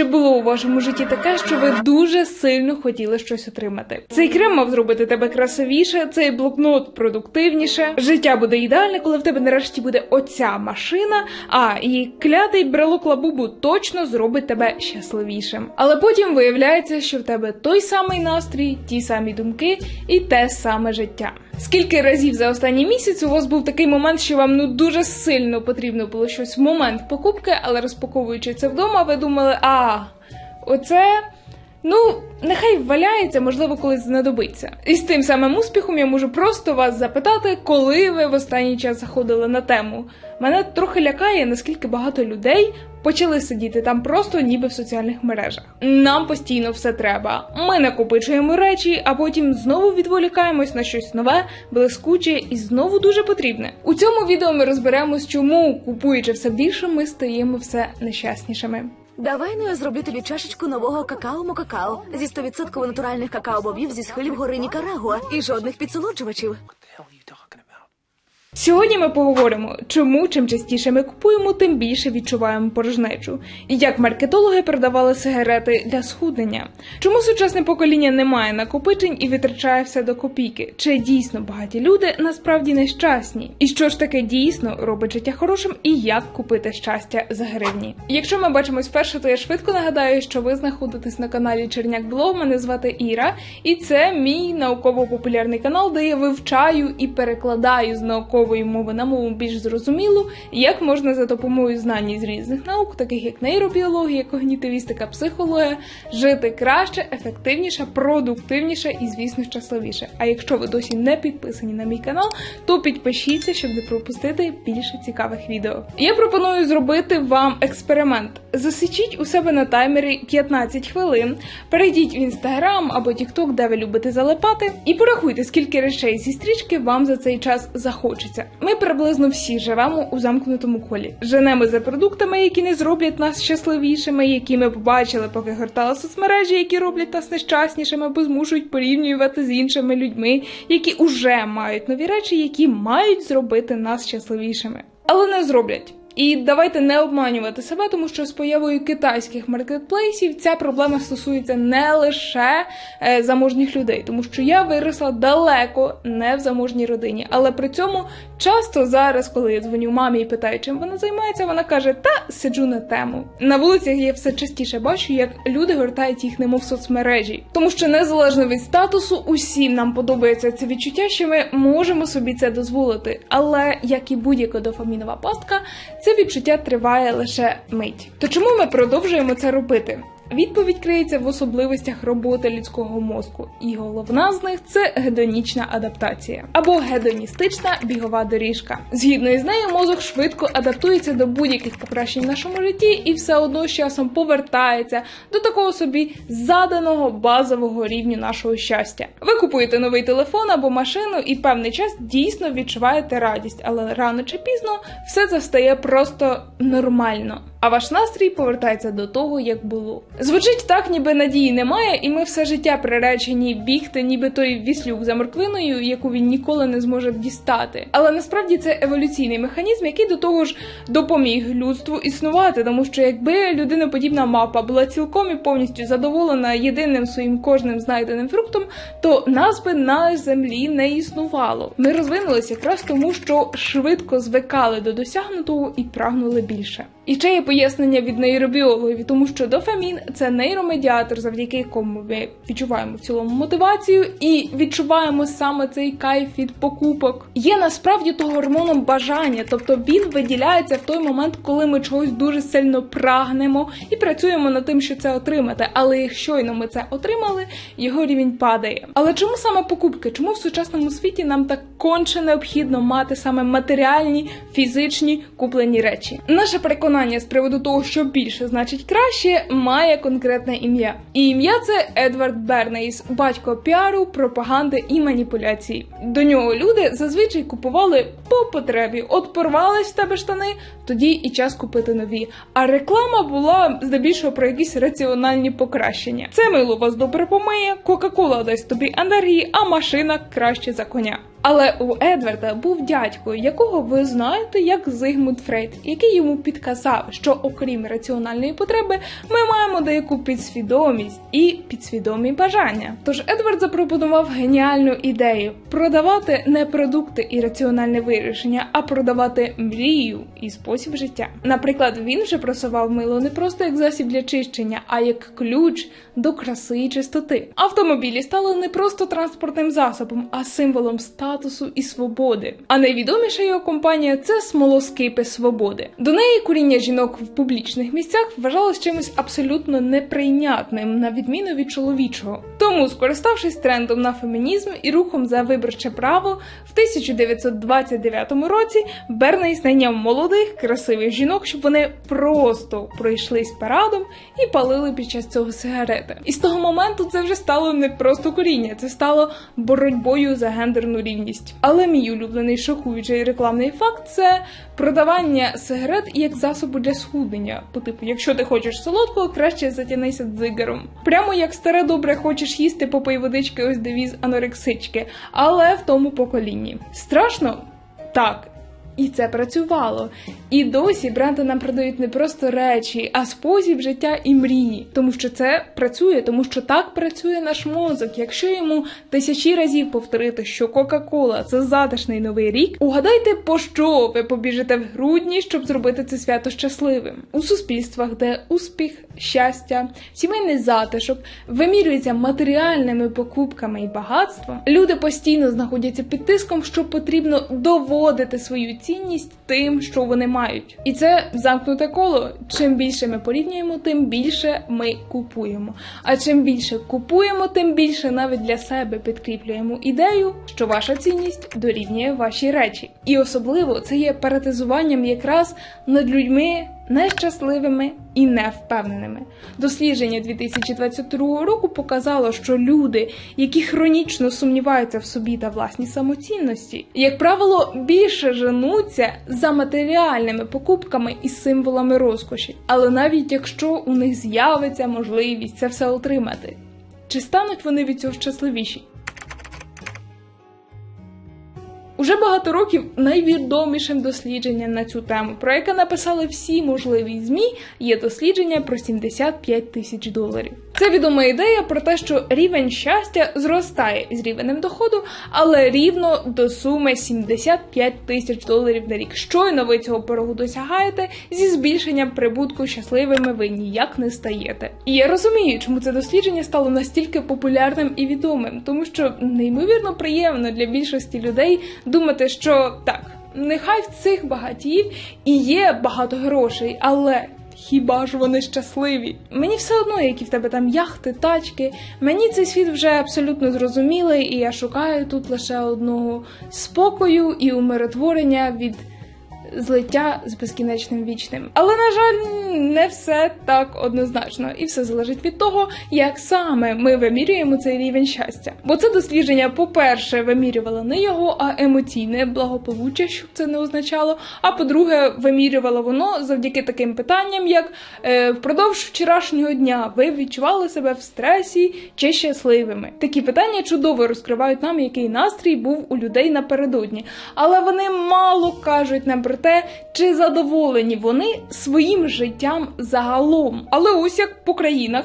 Чи було у вашому житті таке, що ви дуже сильно хотіли щось отримати? Цей крем мав зробити тебе красивіше, цей блокнот продуктивніше. Життя буде ідеальне, коли в тебе нарешті буде оця машина. А і клятий брелок лабубу точно зробить тебе щасливішим. Але потім виявляється, що в тебе той самий настрій, ті самі думки і те саме життя. Скільки разів за останній місяць у вас був такий момент, що вам ну дуже сильно потрібно було щось в момент покупки, але розпаковуючи це вдома, ви думали, а оце. Ну, нехай валяється, можливо, колись знадобиться. І з тим самим успіхом я можу просто вас запитати, коли ви в останній час заходили на тему. Мене трохи лякає, наскільки багато людей почали сидіти там просто ніби в соціальних мережах. Нам постійно все треба. Ми накопичуємо речі, а потім знову відволікаємось на щось нове, блискуче і знову дуже потрібне. У цьому відео ми розберемось, чому купуючи все більше, ми стаємо все нещаснішими. Давай ну я зроблю тобі чашечку нового какао-мокакао зі 100% натуральних какао-бобів зі схилів гори Нікарагуа і жодних підсолоджувачів. Сьогодні ми поговоримо, чому чим частіше ми купуємо, тим більше відчуваємо порожнечу, і як маркетологи продавали сигарети для схуднення. Чому сучасне покоління не має накопичень і витрачає все до копійки? Чи дійсно багаті люди насправді нещасні? І що ж таке дійсно робить життя хорошим, і як купити щастя за гривні? Якщо ми бачимось вперше, то я швидко нагадаю, що ви знаходитесь на каналі Черняк Блог. Мене звати Іра, і це мій науково-популярний канал, де я вивчаю і перекладаю з наукової мови на мову більш зрозумілу, як можна за допомогою знань з різних наук, таких як нейробіологія, когнітивістика, психологія, жити краще, ефективніше, продуктивніше і, звісно, щасливіше. А якщо ви досі не підписані на мій канал, то підпишіться, щоб не пропустити більше цікавих відео. Я пропоную зробити вам експеримент. Засічіть у себе на таймері 15 хвилин, перейдіть в інстаграм або тікток, де ви любите залипати, і порахуйте, скільки речей зі стрічки вам за цей час захочеться. Ми приблизно всі живемо у замкнутому колі. Женемо за продуктами, які не зроблять нас щасливішими, які ми побачили, поки гортали соцмережі, які роблять нас нещаснішими, або змушують порівнювати з іншими людьми, які уже мають нові речі, які мають зробити нас щасливішими, але не зроблять. І давайте не обманювати себе, тому що з появою китайських маркетплейсів ця проблема стосується не лише е, заможніх людей, тому що я виросла далеко не в заможній родині. Але при цьому часто зараз, коли я дзвоню мамі і питаю, чим вона займається, вона каже: Та сиджу на тему. На вулицях я все частіше бачу, як люди гортають їх немов соцмережі, тому що незалежно від статусу, усім нам подобається це відчуття, що ми можемо собі це дозволити. Але як і будь-яка дофамінова пастка, це відчуття триває лише мить. То чому ми продовжуємо це робити? Відповідь криється в особливостях роботи людського мозку, і головна з них це гедонічна адаптація або гедоністична бігова доріжка. Згідно із нею, мозок швидко адаптується до будь-яких покращень в нашому житті і все одно з часом повертається до такого собі заданого базового рівню нашого щастя. Ви купуєте новий телефон або машину, і певний час дійсно відчуваєте радість, але рано чи пізно все це стає просто нормально. А ваш настрій повертається до того, як було. Звучить так, ніби надії немає, і ми все життя приречені бігти, ніби той віслюк за морквиною, яку він ніколи не зможе дістати. Але насправді це еволюційний механізм, який до того ж допоміг людству існувати, тому що якби людиноподібна мавпа була цілком і повністю задоволена єдиним своїм кожним знайденим фруктом, то нас би на землі не існувало. Ми розвинулися якраз тому, що швидко звикали до досягнутого і прагнули більше. І ще є пояснення від нейробіологів, тому що дофамін це нейромедіатор, завдяки якому ми відчуваємо в цілому мотивацію і відчуваємо саме цей кайф від покупок. Є насправді то гормоном бажання, тобто він виділяється в той момент, коли ми чогось дуже сильно прагнемо і працюємо над тим, що це отримати. Але щойно ми це отримали, його рівень падає. Але чому саме покупки? Чому в сучасному світі нам так конче необхідно мати саме матеріальні, фізичні куплені речі? Наше переконання з приводу того, що більше значить краще, має конкретне ім'я. І ім'я це Едвард Бернейс, батько піару, пропаганди і маніпуляцій. До нього люди зазвичай купували по потребі. От порвались в тебе штани, тоді і час купити нові. А реклама була здебільшого про якісь раціональні покращення. Це мило вас добре помиє, Кока-Кола дасть тобі енергії, а машина краще за коня. Але у Едварда був дядько, якого ви знаєте як Зигмунд Фрейд, який йому підказав, що окрім раціональної потреби, ми маємо деяку підсвідомість і підсвідомі бажання. Тож Едвард запропонував геніальну ідею продавати не продукти і раціональне вирішення, а продавати мрію і спосіб життя. Наприклад, він вже просував мило не просто як засіб для чищення, а як ключ до краси і чистоти. Автомобілі стали не просто транспортним засобом, а символом статусу і свободи. А найвідоміша його компанія це смолоскипи свободи. До неї куріння жінок в публічних місцях вважалось чимось абсолютно неприйнятним, на відміну від чоловічого. Тому, скориставшись трендом на фемінізм і рухом за виборче право, в 1929 році Бернейс найняв молодих, красивих жінок, щоб вони просто пройшлись парадом і палили під час цього сигарети. І з того моменту це вже стало не просто куріння, це стало боротьбою за гендерну рівність. Але мій улюблений шокуючий рекламний факт це продавання сигарет як засобу для схуднення. По типу, якщо ти хочеш солодкого, краще затянися дзигаром. Прямо як старе добре хочеш їсти, попий водички, ось девіз анорексички, але в тому поколінні. Страшно? Так. І це працювало. І досі бренди нам продають не просто речі, а спосіб життя і мрії. Тому що це працює, тому що так працює наш мозок. Якщо йому тисячі разів повторити, що Кока-Кола це затишний новий рік, угадайте, по що ви побіжите в грудні, щоб зробити це свято щасливим. У суспільствах, де успіх, щастя, сімейний затишок вимірюється матеріальними покупками і багатством, люди постійно знаходяться під тиском, що потрібно доводити свою цінність тим, що вони мають. І це замкнуте коло. Чим більше ми порівнюємо, тим більше ми купуємо. А чим більше купуємо, тим більше навіть для себе підкріплюємо ідею, що ваша цінність дорівнює ваші речі. І особливо це є паратизуванням якраз над людьми нещасливими і невпевненими. Дослідження 2022 року показало, що люди, які хронічно сумніваються в собі та власній самоцінності, як правило, більше женуться за матеріальними покупками і символами розкоші. Але навіть якщо у них з'явиться можливість це все отримати, чи стануть вони від цього щасливіші? Уже багато років найвідомішим дослідженням на цю тему, про яке написали всі можливі змі, є дослідження про 75 тисяч доларів. Це відома ідея про те, що рівень щастя зростає з рівнем доходу, але рівно до суми 75 тисяч доларів на рік. Щойно ви цього порогу досягаєте, зі збільшенням прибутку щасливими ви ніяк не стаєте. І я розумію, чому це дослідження стало настільки популярним і відомим, тому що неймовірно приємно для більшості людей думати, що так, нехай в цих багатіїв і є багато грошей, але. Хіба ж вони щасливі? Мені все одно, які в тебе там яхти, тачки. Мені цей світ вже абсолютно зрозумілий, і я шукаю тут лише одного спокою і умиротворення від злиття з безкінечним вічним. Але, на жаль, не все так однозначно, і все залежить від того, як саме ми вимірюємо цей рівень щастя. Бо це дослідження, по-перше, вимірювало не його, а емоційне благополуччя, щоб це не означало. А по-друге, вимірювало воно завдяки таким питанням, як е, впродовж вчорашнього дня ви відчували себе в стресі чи щасливими. Такі питання чудово розкривають нам, який настрій був у людей напередодні, але вони мало кажуть нам про те, чи задоволені вони своїм життям загалом. Але ось як по країнах.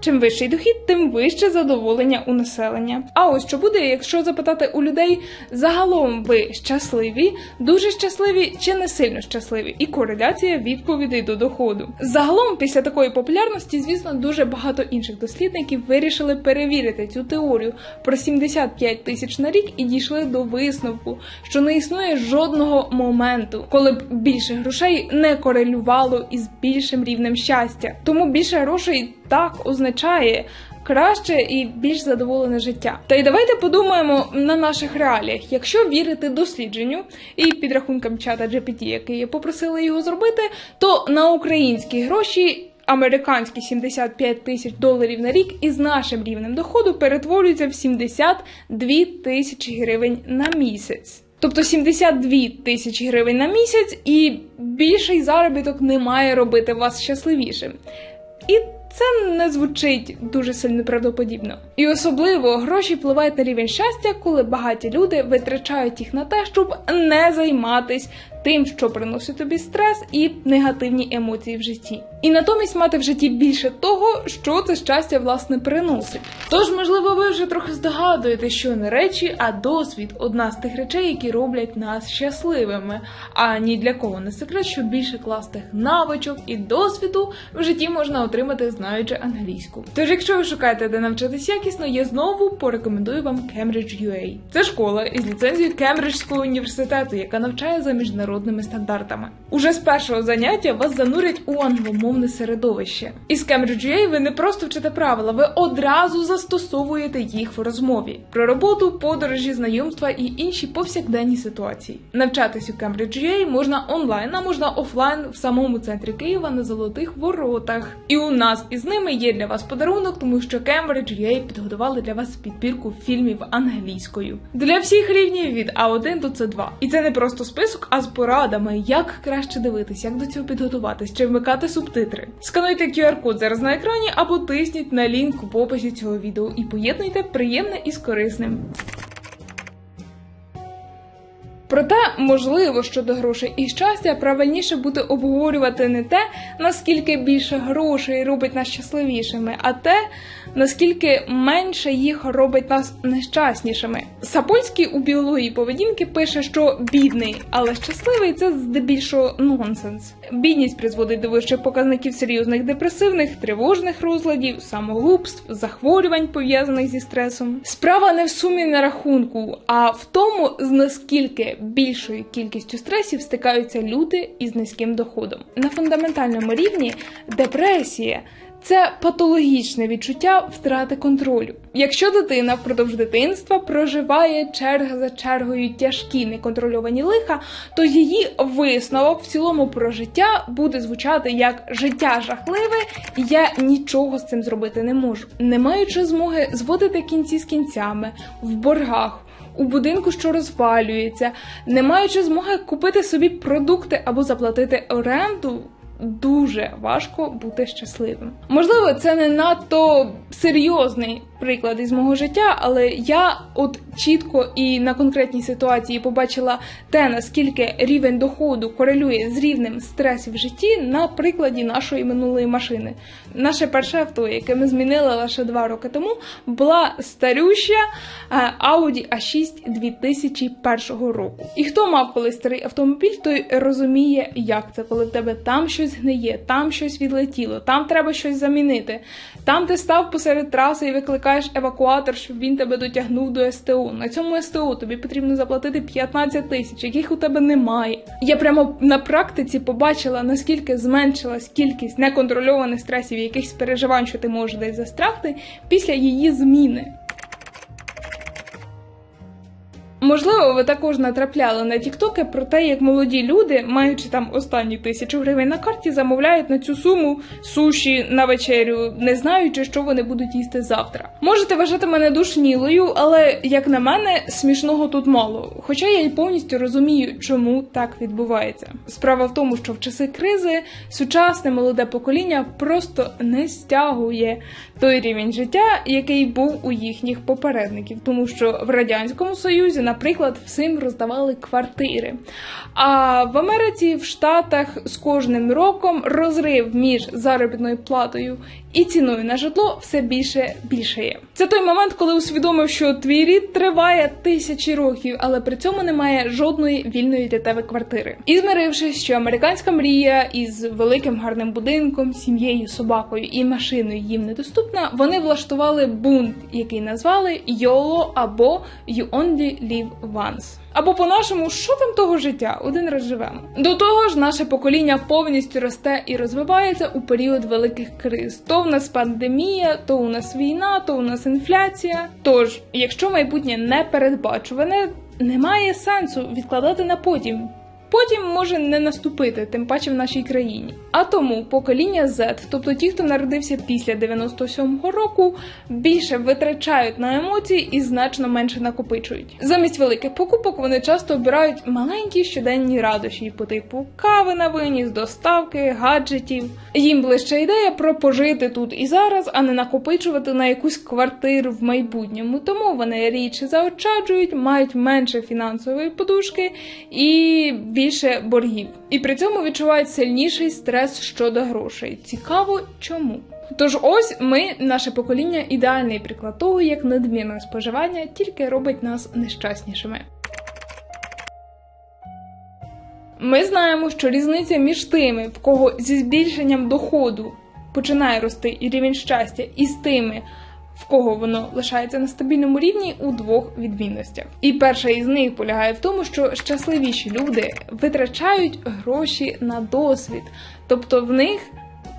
Чим вищий дохід, тим вище задоволення у населення. А ось що буде, якщо запитати у людей загалом ви щасливі, дуже щасливі чи не сильно щасливі, і кореляція відповідей до доходу. Загалом, після такої популярності, звісно, дуже багато інших дослідників вирішили перевірити цю теорію про 75 тисяч на рік і дійшли до висновку, що не існує жодного моменту, коли б більше грошей не корелювало із більшим рівнем щастя. Тому більше грошей так означає краще і більш задоволене життя. Та й давайте подумаємо на наших реаліях. Якщо вірити дослідженню і підрахункам чата GPT, який попросили його зробити, то на українські гроші. Американські 75 тисяч доларів на рік із нашим рівнем доходу перетворюються в 72 тисячі гривень на місяць. Тобто 72 тисячі гривень на місяць, і більший заробіток не має робити вас щасливішим. І це не звучить дуже сильно правдоподібно. І особливо гроші впливають на рівень щастя, коли багаті люди витрачають їх на те, щоб не займатись тим, що приносить тобі стрес і негативні емоції в житті. І натомість мати в житті більше того, що це щастя власне приносить. Тож, можливо, ви вже трохи здогадуєте, що не речі, а досвід одна з тих речей, які роблять нас щасливими. А ні для кого не секрет, що більше класних навичок і досвіду в житті можна отримати, знаючи англійську. Тож, якщо ви шукаєте, де навчатись якісно, я знову порекомендую вам Cambridge UA. Це школа із ліцензією Кембриджського університету, яка навчає за міжнародними стандартами. Уже з першого заняття вас занурять у англомовне середовище. Із Cambridge UA ви не просто вчите правила, ви одразу застосовуєте їх в розмові про роботу, подорожі, знайомства і інші повсякденні ситуації. Навчатись у Cambridge UA можна онлайн, а можна офлайн в самому центрі Києва на золотих воротах. І у нас із ними є для вас подарунок, тому що Cambridge UA підготували для вас підбірку фільмів англійською для всіх рівнів від А1 до С2. І це не просто список, а з порадами, як краще дивитись, як до цього підготуватись, чи вмикати субтитри. Скануйте QR-код зараз на екрані або тисніть на лінк в описі цього відео і поєднуйте приємне із корисним. Проте, можливо, щодо грошей і щастя, правильніше буде обговорювати не те, наскільки більше грошей робить нас щасливішими, а те, наскільки менше їх робить нас нещаснішими. Сапольський у біології поведінки пише, що бідний, але щасливий це здебільшого нонсенс. Бідність призводить до вищих показників серйозних депресивних, тривожних розладів, самогубств, захворювань пов'язаних зі стресом. Справа не в сумі на рахунку, а в тому, з наскільки більшою кількістю стресів стикаються люди із низьким доходом. На фундаментальному рівні депресія. Це патологічне відчуття втрати контролю. Якщо дитина впродовж дитинства проживає черга за чергою тяжкі неконтрольовані лиха, то її висновок в цілому про життя буде звучати як життя жахливе, і я нічого з цим зробити не можу, не маючи змоги зводити кінці з кінцями в боргах. У будинку, що розвалюється, не маючи змоги купити собі продукти або заплатити оренду, дуже важко бути щасливим. Можливо, це не надто серйозний приклад із мого життя, але я от чітко і на конкретній ситуації побачила те, наскільки рівень доходу корелює з рівнем стресів в житті на прикладі нашої минулої машини. Наше перше авто, яке ми змінили лише два роки тому, була старюща е, Audi A6 2001 року. І хто мав колись старий автомобіль, той розуміє, як це, коли в тебе там щось гниє, там щось відлетіло, там треба щось замінити. Там ти став посеред траси і викликаєш евакуатор, щоб він тебе дотягнув до СТУ. На цьому СТУ тобі потрібно заплатити 15 тисяч, яких у тебе немає. Я прямо на практиці побачила, наскільки зменшилась кількість неконтрольованих стресів, якихось переживань, що ти можеш десь застрягти після її зміни. Можливо, ви також натрапляли на тіктоки про те, як молоді люди, маючи там останні тисячу гривень на карті, замовляють на цю суму суші на вечерю, не знаючи, що вони будуть їсти завтра. Можете вважати мене душнілою, але як на мене, смішного тут мало. Хоча я й повністю розумію, чому так відбувається. Справа в тому, що в часи кризи сучасне молоде покоління просто не стягує той рівень життя, який був у їхніх попередників, тому що в радянському союзі, наприклад, всім роздавали квартири. А в Америці, в Штатах з кожним роком розрив між заробітною платою і ціною на житло все більше більшає. Це той момент, коли усвідомив, що твій рід триває тисячі років, але при цьому немає жодної вільної для тебе квартири. І змирившись, що американська мрія із великим гарним будинком, сім'єю, собакою і машиною їм недоступна, вони влаштували бунт, який назвали YOLO або You Only Live Once. Або по-нашому, що там того життя? Один раз живемо. До того ж, наше покоління повністю росте і розвивається у період великих криз. То в нас пандемія, то у нас війна, то у нас інфляція. Тож, якщо майбутнє не передбачуване, немає сенсу відкладати на потім. Потім може не наступити, тим паче в нашій країні. А тому покоління Z, тобто ті, хто народився після 97-го року, більше витрачають на емоції і значно менше накопичують. Замість великих покупок вони часто обирають маленькі щоденні радощі по типу кави на виніс, доставки, гаджетів. Їм ближче ідея про пожити тут і зараз, а не накопичувати на якусь квартиру в майбутньому. Тому вони рідше заощаджують, мають менше фінансової подушки і більше боргів. І при цьому відчувають сильніший стрес щодо грошей. Цікаво, чому? Тож ось ми, наше покоління, ідеальний приклад того, як надмірне споживання тільки робить нас нещаснішими. Ми знаємо, що різниця між тими, в кого зі збільшенням доходу починає рости і рівень щастя, і з тими, в кого воно лишається на стабільному рівні у двох відмінностях. І перша із них полягає в тому, що щасливіші люди витрачають гроші на досвід, тобто в них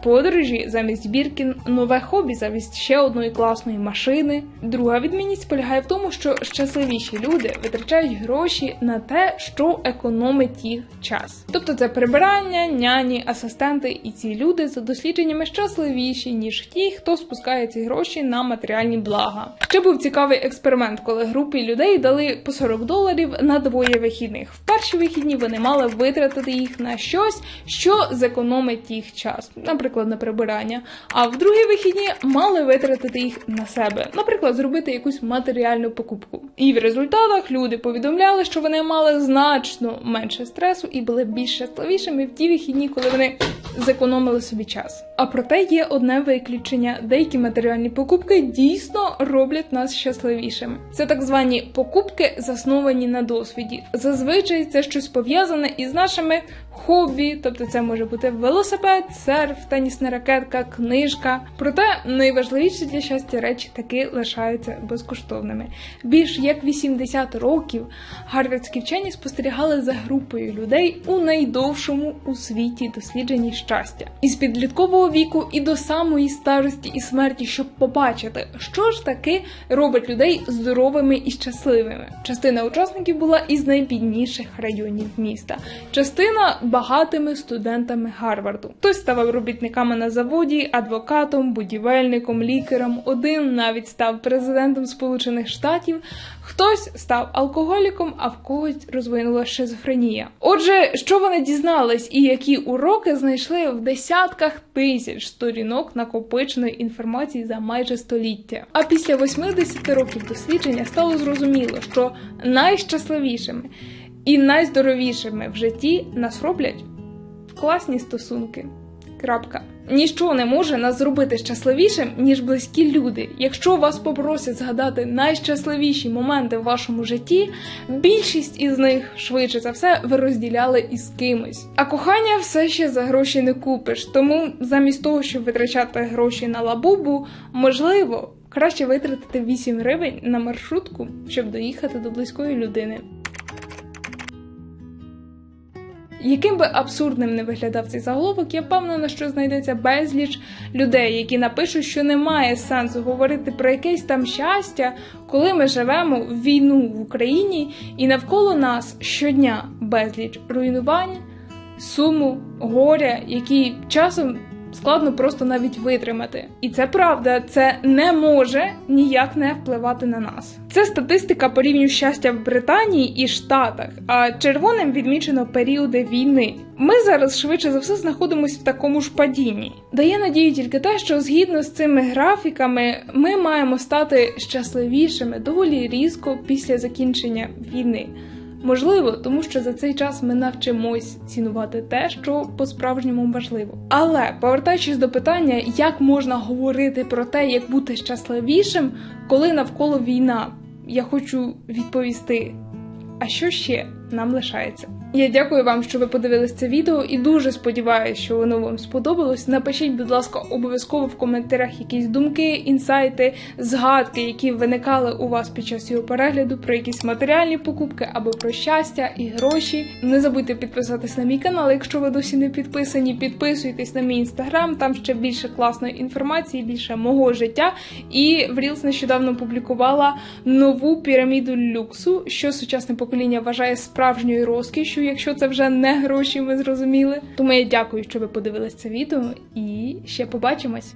подорожі замість збірки нове хобі замість ще одної класної машини. Друга відмінність полягає в тому, що щасливіші люди витрачають гроші на те, що економить їх час. Тобто це прибирання, няні, асистенти, і ці люди за дослідженнями щасливіші ніж ті, хто спускає ці гроші на матеріальні блага. Ще був цікавий експеримент, коли групі людей дали по 40 доларів на двоє вихідних. В перші вихідні вони мали витратити їх на щось, що зекономить їх час, наприклад, на прибирання. А в другі вихідні мали витратити їх на себе, наприклад, зробити якусь матеріальну покупку. І в результатах люди повідомляли, що вони мали значно менше стресу і були більш щасливішими в ті вихідні, коли вони зекономили собі час. А проте є одне виключення: деякі матеріальні покупки дійсно роблять нас щасливішими. Це так звані покупки, засновані на досвіді. Зазвичай це щось пов'язане із нашими хобі, тобто це може бути велосипед, серф, тенісна ракетка, книжка. Проте найважливіші для щастя речі таки лишаються безкоштовними. Більш як 80 років гарвардські вчені спостерігали за групою людей у найдовшому у світі дослідженні щастя. Із підліткового віку і до самої старості і смерті, щоб побачити, що ж таки робить людей здоровими і щасливими. Частина учасників була із найбідніших районів міста, частина багатими студентами Гарварду. Хтось ставав робітниками на заводі, адвокатом, будівельником, лікарем. Один навіть став президентом Сполучених Штатів, хтось став алкоголіком, а в когось розвинула шизофренія. Отже, що вони дізнались і які уроки знайшли в десятках тисяч сторінок накопиченої інформації за майже століття. А після 80 років дослідження стало зрозуміло, що найщасливішими і найздоровішими в житті нас роблять класні стосунки. Крапка. Ніщо не може нас зробити щасливішим, ніж близькі люди. Якщо вас попросять згадати найщасливіші моменти в вашому житті, більшість із них швидше за все ви розділяли із кимось. А кохання все ще за гроші не купиш. Тому замість того, щоб витрачати гроші на лабубу, можливо, краще витратити 8 гривень на маршрутку, щоб доїхати до близької людини. Яким би абсурдним не виглядав цей заголовок, я впевнена, що знайдеться безліч людей, які напишуть, що немає сенсу говорити про якесь там щастя, коли ми живемо в війну в Україні і навколо нас щодня безліч руйнувань, суму, горя, які часом складно просто навіть витримати. І це правда, це не може ніяк не впливати на нас. Це статистика по рівню щастя в Британії і Штатах, а червоним відмічено періоди війни. Ми зараз швидше за все знаходимося в такому ж падінні. Дає надію тільки те, що згідно з цими графіками ми маємо стати щасливішими доволі різко після закінчення війни. Можливо, тому що за цей час ми навчимось цінувати те, що по-справжньому важливо. Але повертаючись до питання, як можна говорити про те, як бути щасливішим, коли навколо війна, я хочу відповісти. А що ще нам лишається? Я дякую вам, що ви подивились це відео, і дуже сподіваюся, що воно вам сподобалось. Напишіть, будь ласка, обов'язково в коментарях якісь думки, інсайти, згадки, які виникали у вас під час його перегляду, про якісь матеріальні покупки або про щастя і гроші. Не забудьте підписатись на мій канал. Якщо ви досі не підписані, підписуйтесь на мій інстаграм. Там ще більше класної інформації, більше мого життя. І в Reels нещодавно публікувала нову піраміду люксу, що сучасне покоління вважає справжньою розкішю хочу, якщо це вже не гроші, ми зрозуміли. Тому я дякую, що ви подивились це відео, і ще побачимось.